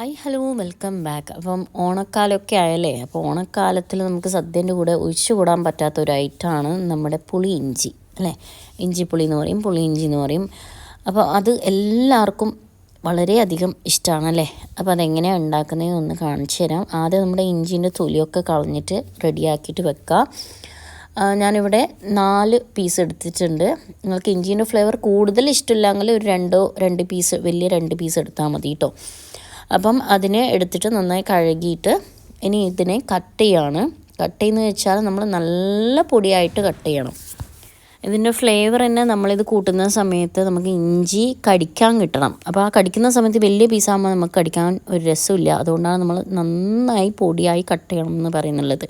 Hi hello welcome back അപ്പം ഓണക്കാലമൊക്കെ ആയല്ലേ? അപ്പോൾ ഓണക്കാലത്തിൽ നമുക്ക് സദ്യന്റെ കൂടെ ഒഴിച്ചുകൂടാൻ പറ്റാത്ത ഒരു ഐറ്റമാണ് നമ്മുടെ പുളി ഇഞ്ചി അല്ലേ? ഇഞ്ചി പുളി എന്ന് പറയും പുളി ഇഞ്ചി എന്ന് പറയും. അപ്പോൾ അത് എല്ലാവർക്കും വളരെയധികം ഇഷ്ടമാണല്ലേ അപ്പോൾ അതെങ്ങനെയാണ് ഉണ്ടാക്കുന്നതെന്ന് ഒന്ന് കാണിച്ചു തരാം. ആദ്യം നമ്മുടെ ഇഞ്ചിന്റെ തൊലിയൊക്കെ കളഞ്ഞിട്ട് റെഡിയാക്കിയിട്ട് വെക്കുക. ഞാനിവിടെ നാല് പീസ് എടുത്തിട്ടുണ്ട്. നിങ്ങൾക്ക് ഇഞ്ചീന്റെ ഫ്ലേവർ കൂടുതൽ ഇഷ്ടമില്ലെങ്കിൽ ഒരു രണ്ടോ രണ്ട് പീസ് വലിയ രണ്ട് പീസ് എടുത്താൽ മതി കേട്ടോ. അപ്പം അതിനെ എടുത്തിട്ട് നന്നായി കഴുകിയിട്ട് ഇനി ഇതിനെ കട്ട് ചെയ്യാണ് കട്ട് ചെയ്യുന്നത് വെച്ചാൽ നമ്മൾ നല്ല പൊടിയായിട്ട് കട്ട് ചെയ്യണം. ഇതിന്റെ ഫ്ലേവർ തന്നെ നമ്മളിത് കൂട്ടുന്ന സമയത്ത് നമുക്ക് ഇഞ്ചി കടിക്കാൻ കിട്ടണം. അപ്പോൾ ആ കടിക്കുന്ന സമയത്ത് വലിയ പീസാകുമ്പോൾ നമുക്ക് കടിക്കാൻ ഒരു രസമില്ല. അതുകൊണ്ടാണ് നമ്മൾ നന്നായി പൊടിയായി കട്ട് ചെയ്യണം എന്ന് പറയുന്നുള്ളത്.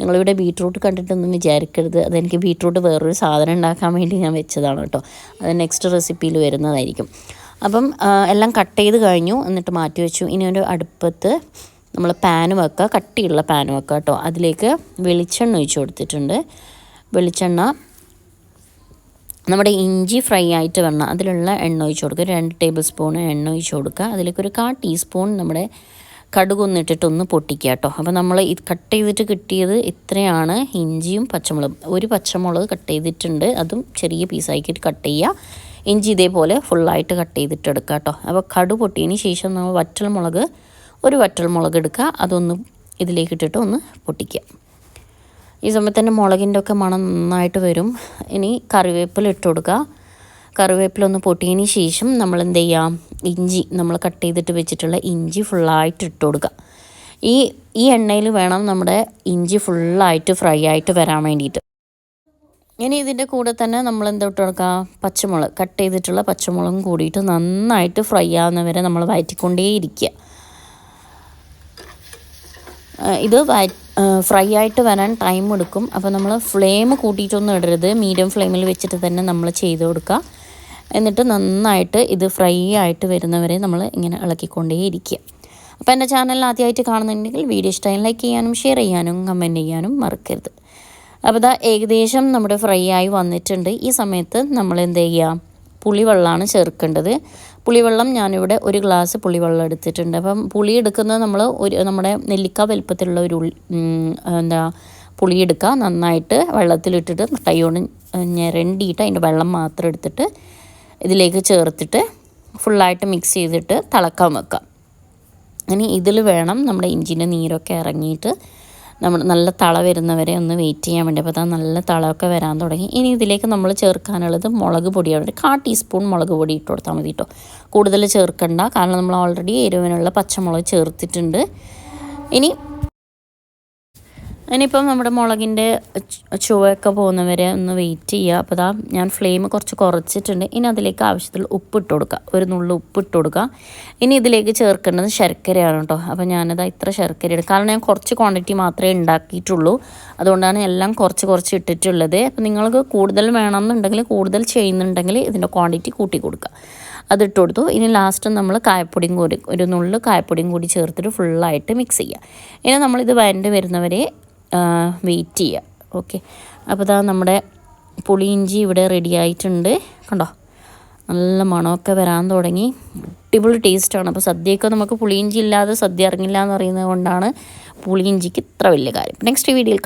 നിങ്ങളിവിടെ ബീട്രൂട്ട് കണ്ടിട്ടൊന്നും വിചാരിക്കരുത്. അതെനിക്ക് ബീട്രൂട്ട് വേറൊരു സാധനം ഉണ്ടാക്കാൻ വേണ്ടി ഞാൻ വെച്ചതാണ് കേട്ടോ. അത് നെക്സ്റ്റ് റെസിപ്പിയിൽ വരുന്നതായിരിക്കും. അപ്പം എല്ലാം കട്ട് ചെയ്ത് കഴിഞ്ഞു. എന്നിട്ട് മാറ്റി വെച്ചു. ഇനി ഒരു അടുപ്പത്ത് നമ്മൾ പാന് വെക്കുക. കട്ടിയുള്ള പാന് വെക്കുക കേട്ടോ. അതിലേക്ക് വെളിച്ചെണ്ണ ഒഴിച്ചു കൊടുത്തിട്ടുണ്ട്. വെളിച്ചെണ്ണ നമ്മുടെ ഇഞ്ചി ഫ്രൈ ആയിട്ട് വരണം അതിലുള്ള എണ്ണ ഒഴിച്ച് കൊടുക്കുക. രണ്ട് ടേബിൾ സ്പൂൺ എണ്ണ ഒഴിച്ച് കൊടുക്കുക. അതിലേക്ക് ഒരു കാ ടീസ്പൂൺ നമ്മുടെ കടുകൊന്നിട്ടിട്ടൊന്ന് പൊട്ടിക്കുക കേട്ടോ. അപ്പോൾ നമ്മൾ ഇത് കട്ട് ചെയ്തിട്ട് കിട്ടിയത് ഇത്രയാണ്. ഇഞ്ചിയും പച്ചമുളകും ഒരു പച്ചമുളക് കട്ട് ചെയ്തിട്ടുണ്ട്. അതും ചെറിയ പീസാക്കിയിട്ട് കട്ട് ചെയ്യുക. ഇഞ്ചി ഇതേപോലെ ഫുള്ളായിട്ട് കട്ട് ചെയ്തിട്ട് എടുക്കുക കേട്ടോ അപ്പോൾ കടു പൊട്ടിയതിന് ശേഷം നമ്മൾ വറ്റൽ മുളക് ഒരു വറ്റൽ മുളക് എടുക്കുക. അതൊന്ന് ഇതിലേക്ക് ഇട്ടിട്ട് ഒന്ന് പൊട്ടിക്കുക. ഈ സമയത്ത് തന്നെ മുളകിന്റെ ഒക്കെ മണം നന്നായിട്ട് വരും. ഇനി കറിവേപ്പില ഇട്ട് കൊടുക്കുക. കറിവേപ്പില ഒന്ന് പൊട്ടിയതിന് ശേഷം നമ്മൾ എന്ത് ചെയ്യാം ഇഞ്ചി നമ്മൾ കട്ട് ചെയ്തിട്ട് വെച്ചിട്ടുള്ള ഇഞ്ചി ഫുള്ളായിട്ട് ഇട്ട് കൊടുക്കുക. ഈ ഈ എണ്ണയിൽ വേണം നമ്മുടെ ഇഞ്ചി ഫുള്ളായിട്ട് ഫ്രൈ ആയിട്ട് വരാൻ വേണ്ടിയിട്ട്. ഇനി ഇതിന്റെ കൂടെ തന്നെ നമ്മൾ എന്താ ഇട്ട് കൊടുക്കുക പച്ചമുളക് കട്ട് ചെയ്തിട്ടുള്ള പച്ചമുളകും കൂടിയിട്ട് നന്നായിട്ട് ഫ്രൈ ആവുന്നവരെ നമ്മൾ വയറ്റിക്കൊണ്ടേയിരിക്കുക ഇത് ഫ്രൈ ആയിട്ട് വരാൻ ടൈം എടുക്കും. അപ്പോൾ നമ്മൾ ഫ്ലെയിം കൂട്ടിയിട്ടൊന്നും ഇടരുത്. മീഡിയം ഫ്ലെയിമിൽ വെച്ചിട്ട് തന്നെ നമ്മൾ ചെയ്ത് കൊടുക്കുക എന്നിട്ട് നന്നായിട്ട് ഇത് ഫ്രൈ ആയിട്ട് വരുന്നവരെ നമ്മൾ ഇങ്ങനെ ഇളക്കിക്കൊണ്ടേയിരിക്കുക അപ്പോൾ എന്റെ ചാനൽ ആദ്യമായിട്ട് കാണുന്നുണ്ടെങ്കിൽ വീഡിയോ ഇഷ്ടമായി ലൈക്ക് ചെയ്യാനും ഷെയർ ചെയ്യാനും കമന്റ് ചെയ്യാനും മറക്കരുത്. അപ്പോൾ ഇതാ ഏകദേശം നമ്മുടെ ഫ്രൈ ആയി വന്നിട്ടുണ്ട്. ഈ സമയത്ത് നമ്മൾ എന്ത് ചെയ്യുക പുളിവെള്ളമാണ് ചേർക്കേണ്ടത്. പുളിവെള്ളം ഞാനിവിടെ ഒരു ഗ്ലാസ് പുളിവെള്ളം എടുത്തിട്ടുണ്ട്. അപ്പം പുളി എടുക്കുന്നത് നമ്മൾ ഒരു നമ്മുടെ നെല്ലിക്ക വലുപ്പത്തിലുള്ള ഒരു എന്താ പുളി എടുക്കുക നന്നായിട്ട് വെള്ളത്തിലിട്ടിട്ട് കൈകൊണ്ട് ഞെരണ്ടിയിട്ട് അതിന്റെ വെള്ളം മാത്രം എടുത്തിട്ട് ഇതിലേക്ക് ചേർത്തിട്ട് ഫുള്ളായിട്ട് മിക്സ് ചെയ്തിട്ട് തിളക്കാൻ വെക്കാം. ഇനി ഇതിൽ വേണം നമ്മുടെ ഇഞ്ചിന്റെ നീരൊക്കെ ഇറങ്ങിയിട്ട് നമ്മൾ നല്ല തള വരുന്നവരെ ഒന്ന് വെയിറ്റ് ചെയ്യാൻ വേണ്ടി. അപ്പോൾ അതാ നല്ല തളമൊക്കെ വരാൻ തുടങ്ങി. ഇനി ഇതിലേക്ക് നമ്മൾ ചേർക്കാനുള്ളത് മുളക് പൊടിയാണ്. ഒരു കാ ടീസ്പൂൺ മുളക് പൊടി ഇട്ട് കൊടുത്താൽ മതി കേട്ടോ കൂടുതൽ ചേർക്കണ്ട. കാരണം നമ്മൾ ഓൾറെഡി എരിവിനുള്ള പച്ചമുളക് ചേർത്തിട്ടുണ്ട്. ഇനി ഇനിയിപ്പം നമ്മുടെ മുളകിന്റെ ചുവയൊക്കെ പോകുന്നവരെ ഒന്ന് വെയിറ്റ് ചെയ്യുക. അപ്പോൾ അതാ ഞാൻ ഫ്ലെയിം കുറച്ച് കുറച്ചിട്ടുണ്ട്. ഇനി അതിലേക്ക് ആവശ്യത്തിൽ ഉപ്പ് ഇട്ട് കൊടുക്കുക. ഒരു നുള്ളു ഉപ്പ് ഇട്ട് കൊടുക്കുക. ഇനി ഇതിലേക്ക് ചേർക്കേണ്ടത് ശർക്കരയാണ് കേട്ടോ. അപ്പോൾ ഞാനത് ഇത്ര ശർക്കര ഇടും കാരണം ഞാൻ കുറച്ച് ക്വാണ്ടിറ്റി മാത്രമേ ഉണ്ടാക്കിയിട്ടുള്ളൂ. അതുകൊണ്ടാണ് എല്ലാം കുറച്ച് കുറച്ച് ഇട്ടിട്ടുള്ളത്. അപ്പോൾ നിങ്ങൾക്ക് കൂടുതൽ വേണമെന്നുണ്ടെങ്കിൽ കൂടുതൽ ചെയ്യുന്നുണ്ടെങ്കിൽ ഇതിന്റെ ക്വാണ്ടിറ്റി കൂട്ടി കൊടുക്കുക. അതിട്ട് കൊടുത്തു. ഇനി ലാസ്റ്റ് നമ്മൾ കായപ്പൊടിയും കൂടി ഒരു നുള്ളു കായപ്പൊടിയും കൂടി ചേർത്തിട്ട് ഫുള്ളായിട്ട് മിക്സ് ചെയ്യുക. ഇനി നമ്മളിത് വരണ്ട് വരുന്നവരെ വെയിറ്റ് ചെയ്യുക ഓക്കെ അപ്പോൾ ഇതാ നമ്മുടെ പുളിയിഞ്ചി ഇവിടെ റെഡി ആയിട്ടുണ്ട്. കണ്ടോ? നല്ല മണമൊക്കെ വരാൻ തുടങ്ങി. അടിപൊളി ടേസ്റ്റാണ് അപ്പോൾ സദ്യയൊക്കെ നമുക്ക് പുളിയിഞ്ചി ഇല്ലാതെ സദ്യ ഇറങ്ങില്ല എന്ന് പറയുന്നത് കൊണ്ടാണ് പുളിയിഞ്ചിക്ക് ഇത്ര വലിയ കാര്യം. നെക്സ്റ്റ് വീഡിയോയിൽ